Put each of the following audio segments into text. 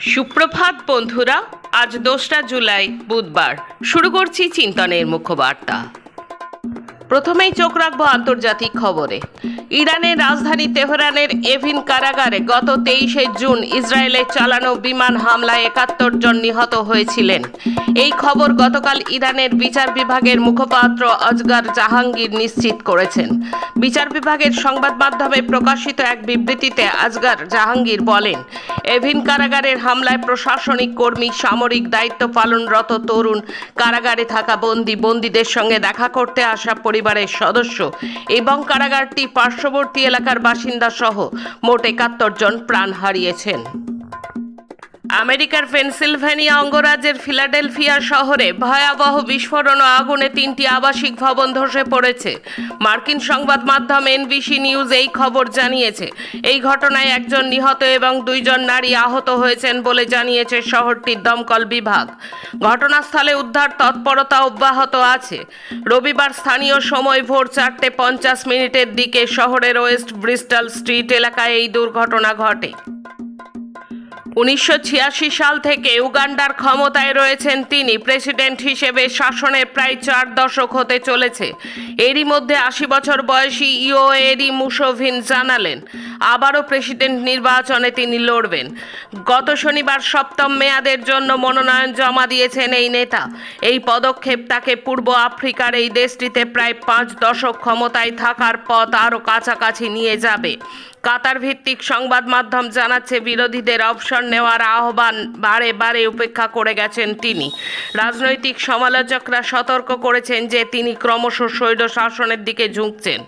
সুপ্রভাত বন্ধুরা আজ দোসরা জুলাই বুধবার। শুরু করছি চিন্তনের মুখবার্তা প্রথমেই চোখ রাখব আন্তর্জাতিক খবরে। ইরানের রাজধানী তেহরানের এভিন কারাগারে গত তেইশে জুন ইসরায়েলের চালানো বিমান হামলায় একাত্তর জন নিহত হয়েছিলেন। এই খবর গতকাল ইরানের বিচার বিভাগের মুখপাত্র অজগার জাহাঙ্গীর নিশ্চিত করেছেন। বিচার বিভাগের সংবাদ মাধ্যমে প্রকাশিত এক বিবৃতিতে আজগার জাহাঙ্গীর বলেন, এভিন কারাগারের হামলায় প্রশাসনিক কর্মী, সামরিক দায়িত্ব পালনরত তরুণ কারাগারে থাকা বন্দি বন্দীদের সঙ্গে দেখা করতে আসা পরিবারের সদস্য এবং কারাগারটি পার্শ্ববর্তী এলাকার বাসিন্দা সহ মোট একাত্তর জন প্রাণ হারিয়েছেন। আমেরিকার পেনসিলভেনিয়া অঙ্গরাজ্যের ফিলাডেলফিয়া শহরে ভয়াবহ বিস্ফোরণ ও আগুনে তিনটি আবাসিক ভবন ধসে পড়েছে। মার্কিন সংবাদ মাধ্যম এনবিসি নিউজ এই খবর জানিয়েছে। এই ঘটনায় একজন নিহত এবং দুইজন নারী আহত হয়েছেন বলে জানিয়েছে শহরটির দমকল বিভাগ। ঘটনাস্থলে উদ্ধার তৎপরতা অব্যাহত আছে। রবিবার স্থানীয় সময় ভোর চারটে পঞ্চাশ মিনিটের দিকে শহরের ওয়েস্ট ব্রিস্টাল স্ট্রিট এলাকায় এই দুর্ঘটনা ঘটে। উনিশশো ছিয়াশি সাল থেকে উগান্ডার ক্ষমতায় রয়েছেন তিনি। প্রেসিডেন্ট হিসেবে শাসনের প্রায় চার দশক হতে চলেছে। এরই মধ্যে আশি বছর বয়সী ইওএরি মুসোভিন জানালেন আবারও প্রেসিডেন্ট নির্বাচনে তিনি লড়বেন। গত শনিবার সপ্তম মেয়াদের জন্য মনোনয়ন জমা দিয়েছেন এই নেতা। এই পদক্ষেপ তাকে পূর্ব আফ্রিকার এই দেশটিতে প্রায় পাঁচ দশক ক্ষমতায় থাকার পথ আরও কাছাকাছি নিয়ে যাবে। কাতার ভিত্তিক সংবাদ মাধ্যম জানাচ্ছে, বিরোধীদের অবসর নেওয়ার আহ্বান বারে বারে উপেক্ষা করে গেছেন তিনি। রাজনৈতিক সমালোচকরা সতর্ক করেছেন যে তিনি ক্রমশ স্বৈর শাসনের দিকে ঝুঁকছেন।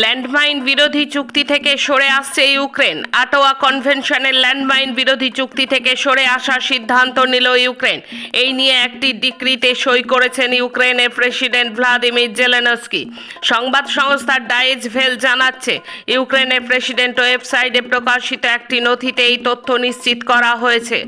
ল্যান্ডমাইন বিরোধী চুক্তি থেকে সরে আসছে ইউক্রেন। আটোয়া কনভেনশনের ল্যান্ডমাইন বিরোধী চুক্তি থেকে সরে আসার সিদ্ধান্ত নিল ইউক্রেন। এই নিয়ে একটি ডিক্রিতে সই করেছেন ইউক্রেনের প্রেসিডেন্ট ভ্লাদিমির জেলেনস্কি। সংবাদ সংস্থা ডাইজ ভেল জানাচ্ছে, ইউক্রেনের প্রেসিডেন্ট ওয়েবসাইটে প্রকাশিত একটি নথিতে এই তথ্য নিশ্চিত করা হয়েছে।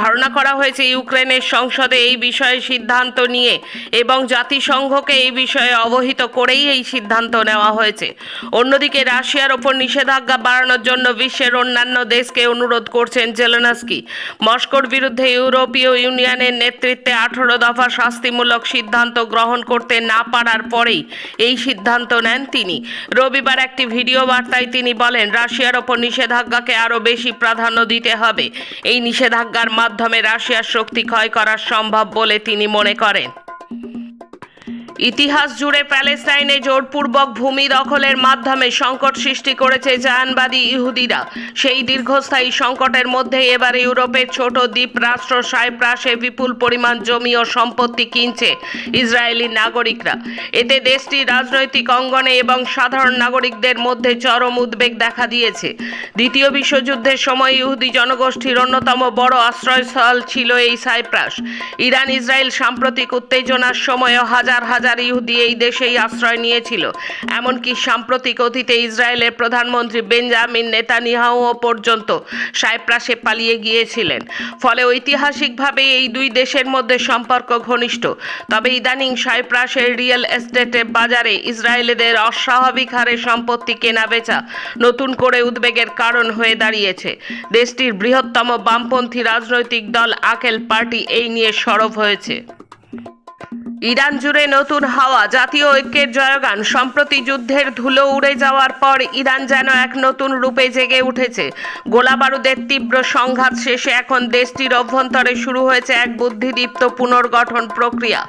ধারণা করা হয়েছে, ইউক্রেনের সংসদে এই বিষয়ে সিদ্ধান্ত নিয়ে এবং জাতিসংঘকে এই বিষয়ে অবহিত করেই এই সিদ্ধান্ত নেওয়া হয়েছে। অন্যদিকে রাশিয়ার ওপর নিষেধাজ্ঞা বাড়ানোর জন্য বিশ্বের অন্যান্য দেশকে অনুরোধ করছেন জেলেনস্কি। মস্কোর বিরুদ্ধে ইউরোপীয় ইউনিয়নের নেতৃত্বে আঠারো দফা শাস্তিমূলক সিদ্ধান্ত গ্রহণ করতে না পারার পরেই এই সিদ্ধান্ত নেন তিনি। রবিবার একটি ভিডিও বার্তায় তিনি বলেন, রাশিয়ার ওপর নিষেধাজ্ঞাকে আরও বেশি প্রাধান্য দিতে হবে। এই নিষেধাজ্ঞার মাধ্যমে রাশিয়ার শক্তি ক্ষয় করা সম্ভব বলে তিনি মনে করেন। ইতিহাস জুড়ে প্যালেস্টাইনে জোরপূর্বক ভূমি দখলের মাধ্যমে সংকট সৃষ্টি করেছে জায়ানবাদী ইহুদিরা। সেই দীর্ঘস্থায়ী সংকটের মধ্যে এবার ইউরোপের ছোট দ্বীপ রাষ্ট্র সাইপ্রাসে বিপুল পরিমাণ জমি ও সম্পত্তি কিনছে ইসরায়েলি নাগরিকরা। এতে দেশটির রাজনৈতিক অঙ্গনে এবং সাধারণ নাগরিকদের মধ্যে চরম উদ্বেগ দেখা দিয়েছে। দ্বিতীয় বিশ্বযুদ্ধের সময় ইহুদি জনগোষ্ঠীর অন্যতম বড় আশ্রয়স্থল ছিল এই সাইপ্রাস। ইরান ইসরায়েল সাম্প্রতিক উত্তেজনার সময়ও হাজার হাজার ইহুদি এই দেশেই আশ্রয় নিয়েছিল। এমনকি সাম্প্রতিক অতীতে ইসরায়েলের প্রধানমন্ত্রী বেঞ্জামিন নেতানিয়াহু পর্যন্ত সাইপ্রাসে পালিয়ে গিয়েছিলেন। ফলে ঐতিহাসিকভাবে এই দুই দেশের মধ্যে সম্পর্ক ঘনিষ্ঠ। তবে ইদানিং সাইপ্রাসের রিয়েল এস্টেটের বাজারে ইসরায়েলিদের অস্বাভাবিক হারে সম্পত্তি কেনা বেচা নতুন করে উদ্বেগের কারণ হয়ে দাঁড়িয়েছে। দেশটির বৃহত্তম বামপন্থী রাজনৈতিক দল আকেল পার্টি এই নিয়ে সরব হয়েছে। ইরান জুড়ে নতুন হাওয়া, জাতীয় ঐক্যের জয়গান। সম্প্রতি যুদ্ধের ধুলো উড়ে যাওয়ার পর ইরান যেন এক নতুন রূপে জেগে উঠেছে। গোলা বারুদের তীব্র সংঘাত শেষে এখন দেশটির অভ্যন্তরে শুরু হয়েছে এক বুদ্ধিদীপ্ত পুনর্গঠন প্রক্রিয়া,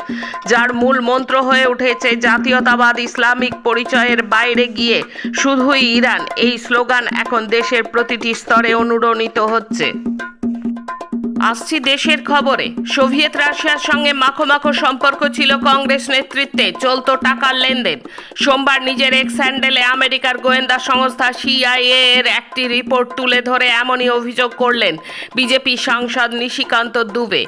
যার মূল মন্ত্র হয়ে উঠেছে জাতীয়তাবাদ, ইসলামিক পরিচয়ের বাইরে গিয়ে শুধুই ইরান। এই স্লোগান এখন দেশের প্রতিটি স্তরে অনুরণিত হচ্ছে। আসছি দেশের খবরে। সোভিয়েত রাশিয়ার সঙ্গে মাখো মাখো সম্পর্ক ছিল কংগ্রেস নেতৃত্বে। চলত টাকার লেনদেন। সোমবার নিজের এক্স হ্যান্ডেলে আমেরিকার গোয়েন্দা সংস্থা সিআইএ এর একটি রিপোর্ট তুলে ধরে এমনই অভিযোগ করলেন বিজেপি সাংসদ নিশিকান্ত দুবে।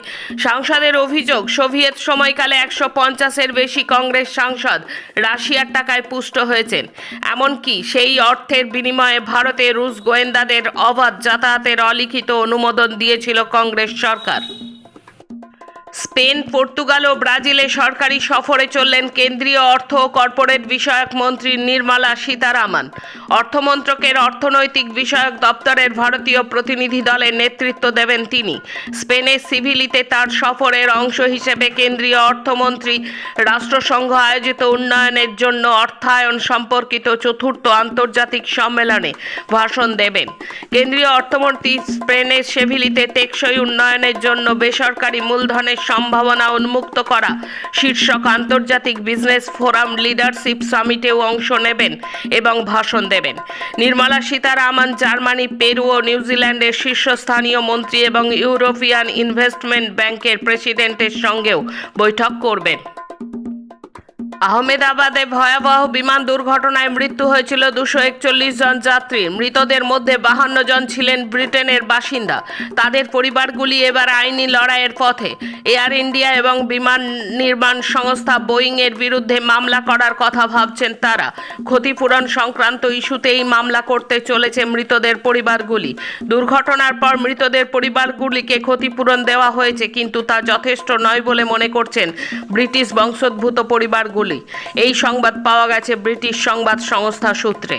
সাংসদের অভিযোগ, সোভিয়েত সময়কালে একশো পঞ্চাশের বেশি কংগ্রেস সাংসদ রাশিয়ার টাকায় পুষ্ট হয়েছেন। এমনকি সেই অর্থের বিনিময়ে ভারতে রুশ গোয়েন্দাদের অবাধ যাতায়াতের অলিখিত অনুমোদন দিয়েছিল কংগ্রেস সরকার। স্পেন, পর্তুগাল ও ব্রাজিলে সরকারি সফরে চললেন কেন্দ্রীয় অর্থ ও কর্পোরেট বিষয়ক মন্ত্রী নির্মলা সীতারামন। অর্থমন্ত্রকের অর্থনৈতিক বিষয়ক দপ্তরের ভারতীয় প্রতিনিধি দলের নেতৃত্ব দেবেন তিনি। স্পেনের সিভিলিতে তার সফরের অংশ হিসেবে কেন্দ্রীয় অর্থমন্ত্রী রাষ্ট্রসংঘ আয়োজিত উন্নয়নের জন্য অর্থায়ন সম্পর্কিত চতুর্থ আন্তর্জাতিক সম্মেলনে ভাষণ দেবেন। কেন্দ্রীয় অর্থমন্ত্রী স্পেনের সেভিলিতে টেকসই উন্নয়নের জন্য বেসরকারি মূলধনের সম্ভাবনা উন্মুক্ত করা। শীর্ষক আন্তর্জাতিক বিজনেস ফোরাম লিডারশিপ সামিটেও অংশ নেবেন এবং ভাষণ দেবেন। নির্মলা সীতারামন জার্মানি, পেরু ও নিউজিল্যান্ডের শীর্ষস্থানীয় মন্ত্রী এবং ইউরোপিয়ান ইনভেস্টমেন্ট ব্যাংকের প্রেসিডেন্টের সঙ্গেও বৈঠক করবেন। আহমেদাবাদে ভয়াবহ বিমান দুর্ঘটনায় মৃত্যু হয়েছিল দুশো একচল্লিশ জন যাত্রী। মৃতদের মধ্যে বাহান্ন জন ছিলেন ব্রিটেনের বাসিন্দা। তাদের পরিবারগুলি এবার আইনি লড়াইয়ের পথে। এয়ার ইন্ডিয়া এবং বিমান নির্মাণ সংস্থা বোয়িং এর বিরুদ্ধে মামলা করার কথা ভাবছেন তারা। ক্ষতিপূরণ সংক্রান্ত ইস্যুতেই মামলা করতে চলেছে মৃতদের পরিবারগুলি। দুর্ঘটনার পর মৃতদের পরিবারগুলিকে ক্ষতিপূরণ দেওয়া হয়েছে, কিন্তু তা যথেষ্ট নয় বলে মনে করছেন ব্রিটিশ বংশোদ্ভূত পরিবারগুলি। এই সংবাদ পাওয়া গেছে ব্রিটিশ সংবাদ সংস্থা সূত্রে।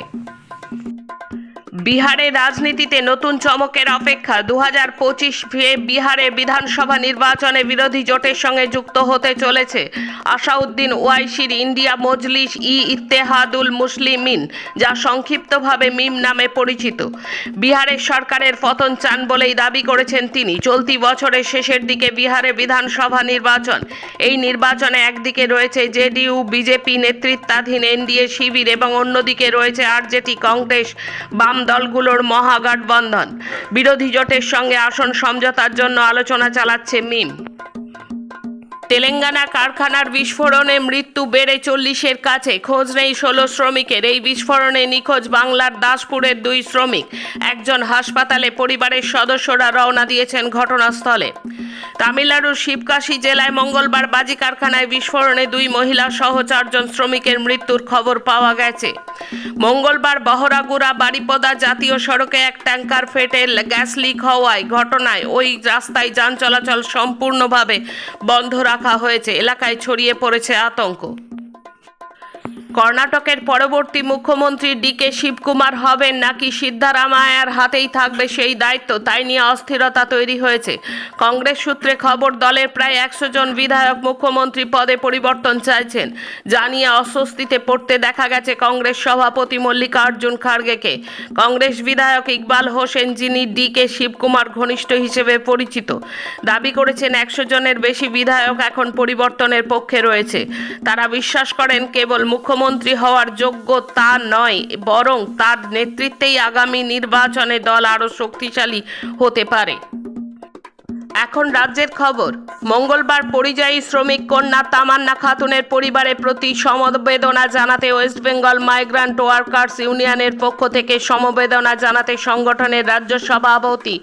বিহারের রাজনীতিতে নতুন চমকের অপেক্ষা। দু হাজার পঁচিশ বিহারে বিধানসভা নির্বাচনে বিরোধী জোটের সঙ্গে যুক্ত হতে চলেছে আসাউদ্দিন ওয়াইসির ইন্ডিয়া মজলিস ই ইত্তেহাদুল মুসলিমিন, যা সংক্ষিপ্তভাবে মিম নামে পরিচিত। বিহারের সরকারের পতন চান বলেই দাবি করেছেন তিনি। চলতি বছরের শেষের দিকে বিহারে বিধানসভা নির্বাচন। এই নির্বাচনে একদিকে রয়েছে জেডিইউ, বিজেপি নেতৃত্বাধীন এনডিএ, শিবির এবং অন্যদিকে রয়েছে আরজেডি, কংগ্রেস বাম দলগুলোর মহাগঠবন্ধন। বিরোধী জোটের সঙ্গে আসন সমঝোতার জন্য আলোচনা চালাচ্ছে মিম। তেলেঙ্গানা কারখানার বিস্ফোরণে মৃত্যু বেড়ে চল্লিশের কাছে। খোঁজ নেই ষোলো শ্রমিকের। এই বিস্ফোরণে নিখোঁজ বাংলার দাসপুরের দুই শ্রমিক। একজন হাসপাতালে পরিবারের সদস্যরা রওনা দিয়েছেন ঘটনাস্থলে। তামিলনাড়ুর শিবকাশি জেলায় মঙ্গলবার বাজি কারখানায় বিস্ফোরণে দুই মহিলা সহ চারজন শ্রমিকের মৃত্যুর খবর পাওয়া গেছে। মঙ্গলবার বহরাগুড়া বাড়িপদা জাতীয় সড়কে এক ট্যাঙ্কার ফেটে গ্যাস লিক হওয়ায় ঘটনায় ওই রাস্তায় যান চলাচল সম্পূর্ণভাবে বন্ধ রাখা হয়েছে। এলাকায় ছড়িয়ে পড়েছে আতঙ্ক। কর্ণাটকের পরবর্তী মুখ্যমন্ত্রী ডিকে শিবকুমার হবেন নাকি সিদ্ধারামায়ার হাতেই থাকবে সেই দায়িত্ব? তাই নিয়ে অস্থিরতা তৈরি হয়েছে। কংগ্রেস সূত্রে খবর, দলের প্রায় একশো জন বিধায়ক মুখ্যমন্ত্রী পদে পরিবর্তন চাইছেন। যা নিয়ে অস্বস্তিতে পড়তে দেখা গেছে কংগ্রেস সভাপতি মল্লিকার্জুন খার্গেকে। কংগ্রেস বিধায়ক ইকবাল হোসেন, যিনি ডিকে শিবকুমার ঘনিষ্ঠ হিসেবে পরিচিত, দাবি করেছেন একশো জনের বেশি বিধায়ক এখন পরিবর্তনের পক্ষে রয়েছে। তারা বিশ্বাস করেন, কেবল মুখ্যমন্ত্রী হওয়ার যোগ্য তা নয় বরং তার নেতৃত্বেই আগামী নির্বাচনে দল আরও শক্তিশালী হতে পারে। এখন রাজ্যের খবর, মঙ্গলবার পরিযায়ী শ্রমিক কন্যা তামান্না খাতুনের পরিবারের প্রতি সমবেদনা জানাতে ওয়েস্ট বেঙ্গল মাইগ্রান্ট ওয়ার্কার্স ইউনিয়নের পক্ষ থেকে সমবেদনা জানাতে সংগঠনের রাজ্য সভাপতি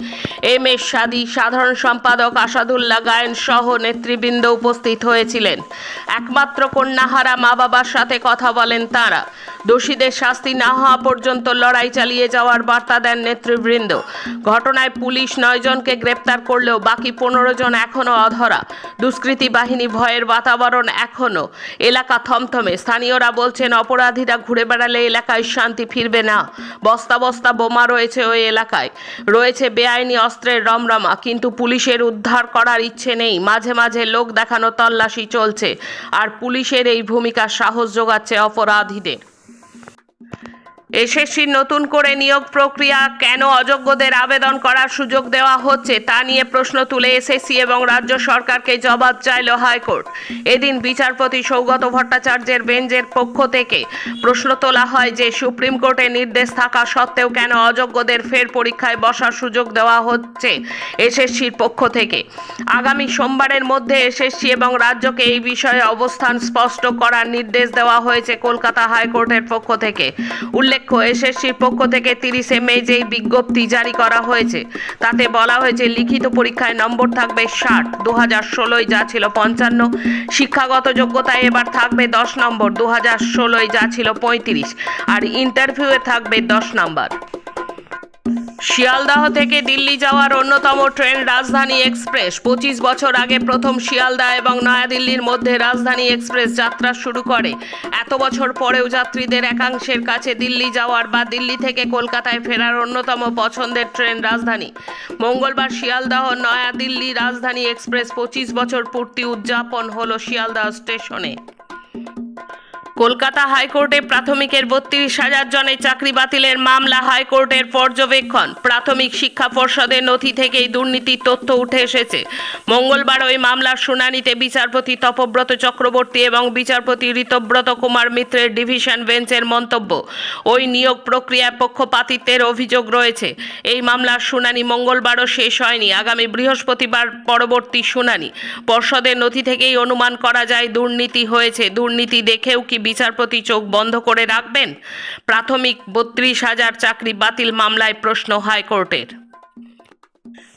এম এস সাদি, সাধারণ সম্পাদক আসাদুল্লাহ গায়েন সহ নেতৃবৃন্দ উপস্থিত হয়েছিলেন। একমাত্র কন্যাহারা মা বাবার সাথে কথা বলেন তারা। দোষীদের শাস্তি না হওয়া পর্যন্ত লড়াই চালিয়ে যাওয়ার বার্তা দেন নেতৃবৃন্দ। ঘটনায় পুলিশ নয় জনকে গ্রেপ্তার করলেও বাকি পনেরো জন এখনও অধরা। দুষ্কৃতী বাহিনী ভয়ের বাতাবরণ এখনও এলাকা থমথমে। স্থানীয়রা বলছেন, অপরাধীরা ঘুরে বেড়ালে এলাকায় শান্তি ফিরবে না। বস্তা বস্তা বোমা রয়েছে ওই এলাকায়। রয়েছে বেআইনি অস্ত্রের রমরমা, কিন্তু পুলিশের উদ্ধার করার ইচ্ছে নেই। মাঝে মাঝে লোক দেখানো তল্লাশি চলছে। আর পুলিশের এই ভূমিকা সাহস যোগাচ্ছে অপরাধীদের। এসএসসির নতুন করে নিয়োগ প্রক্রিয়া কেন অযোগ্যদের আবেদন করার সুযোগ দেওয়া হচ্ছে তা নিয়ে প্রশ্ন তুলে এসএসসি এবং রাজ্য সরকারকে জবাব চাইল হাইকোর্ট। এদিন বিচারপতি সৌগত ভট্টাচার্যের বেঞ্চের পক্ষ থেকে প্রশ্ন তোলা হয় যে, সুপ্রিম কোর্টের নির্দেশ থাকা সত্ত্বেও কেন অযোগ্যদের ফের পরীক্ষায় বসার সুযোগ দেওয়া হচ্ছে এসএসসির পক্ষ থেকে? আগামী সোমবারের মধ্যে এসএসসি এবং রাজ্যকে এই বিষয়ে অবস্থান স্পষ্ট করার নির্দেশ দেওয়া হয়েছে কলকাতা হাইকোর্টের পক্ষ থেকে। উল্লেখ্য এসএসসির পক্ষ থেকে তিরিশে মে যেই বিজ্ঞপ্তি জারি করা হয়েছে, তাতে বলা হয়েছে লিখিত পরীক্ষায় নম্বর থাকবে ষাট দু হাজার ষোলোয় যা ছিল পঞ্চান্ন, শিক্ষাগত যোগ্যতায় এবার থাকবে দশ নম্বর দু হাজার ষোলোয় যা ছিল পঁয়ত্রিশ, আর ইন্টারভিউয়ে থাকবে দশ নম্বর। শিয়ালদাহ থেকে দিল্লি যাওয়ার অন্যতম ট্রেন রাজধানী এক্সপ্রেস। পঁচিশ বছর আগে প্রথম শিয়ালদা এবং নয়াদিল্লির মধ্যে রাজধানী এক্সপ্রেস যাত্রা শুরু করে। এত বছর পরেও যাত্রীদের একাংশের কাছে দিল্লি যাওয়ার বা দিল্লি থেকে কলকাতায় ফেরার অন্যতম পছন্দের ট্রেন রাজধানী। মঙ্গলবার শিয়ালদাহ, নয়াদিল্লি রাজধানী এক্সপ্রেস পঁচিশ বছর পূর্তি উদযাপন হলো শিয়ালদাহ স্টেশনে। কলকাতা হাইকোর্টে প্রাথমিকের বত্রিশ হাজার জনের চাকরি বাতিলের মামলা হাইকোর্টের পর্যবেক্ষণ। প্রাথমিক শিক্ষা পর্ষদের নথি থেকেই দুর্নীতির তথ্য উঠে এসেছে। মঙ্গলবার ওই মামলার শুনানিতে বিচারপতি তপব্রত চক্রবর্তী এবং বিচারপতি ঋতব্রত কুমার মিত্রের ডিভিশন বেঞ্চের মন্তব্য। ওই নিয়োগ প্রক্রিয়ায় পক্ষপাতিত্বের অভিযোগ রয়েছে। এই মামলার শুনানি মঙ্গলবারও শেষ হয়নি। আগামী বৃহস্পতিবার পরবর্তী শুনানি। পর্ষদের নথি থেকেই অনুমান করা যায়, দুর্নীতি হয়েছে। দুর্নীতি দেখেও কি বিচারপতি চোখ বন্ধ করে রাখবেন? প্রাথমিক বত্রিশ হাজার চাকরি বাতিল মামলায় প্রশ্ন হাইকোর্টের।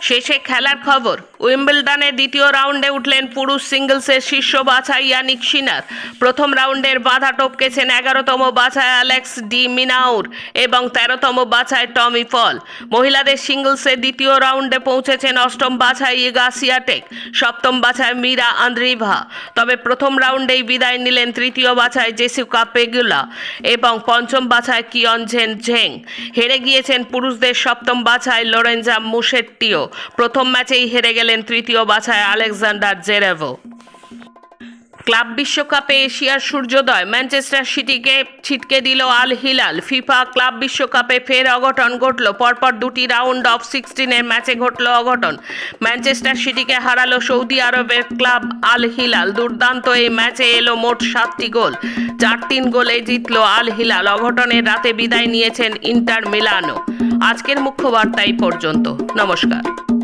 শেষে খেলার খবর। উইম্বলডনের দ্বিতীয় রাউন্ডে উঠলেন পুরুষ সিঙ্গলসের শীর্ষ বাছাই ইয়ানিক সিনার। প্রথম রাউন্ডের বাধা টপকেছেন এগারোতম বাছায় অ্যালেক্স ডি মিনাউর এবং তেরোতম বাছায় টমি ফল। মহিলাদের সিঙ্গলসের দ্বিতীয় রাউন্ডে পৌঁছেছেন অষ্টম বাছাই ইগা সিয়াটেক সপ্তম বাছায় মীরা আন্দ্রিভা। তবে প্রথম রাউন্ডেই বিদায় নিলেন তৃতীয় বাছায় জেসিকা পেগুলা এবং পঞ্চম বাছায় কিয়ন ঝেন ঝেং। হেরে গিয়েছেন পুরুষদের সপ্তম বাছায় লোরেঞ্জা মুশেট্টিও। প্রথম ম্যাচেই হেরে গেলেন তৃতীয় বাছায় আলেকজান্ডার জেরেভো। ক্লাব বিশ্বকাপে এশিয়ার সূর্যোদয়, ম্যানচেস্টার সিটিকে ছিটকে দিল আল হিলাল। ফিফা ক্লাব বিশ্বকাপে ফের অঘটন ঘটল, পরপর দুটি রাউন্ড অফ সিক্সটিনের ম্যাচে ঘটল অঘটন। ম্যানচেস্টার সিটিকে হারালো সৌদি আরবের ক্লাব আল হিলাল। দুর্দান্ত এই ম্যাচে এলো মোট সাতটি গোল চার তিন গোলে জিতলো আল হিলাল। অঘটনের রাতে বিদায় নিয়েছেন ইন্টার মিলানো। আজকের মুখ্য বার্তা এই পর্যন্ত। নমস্কার।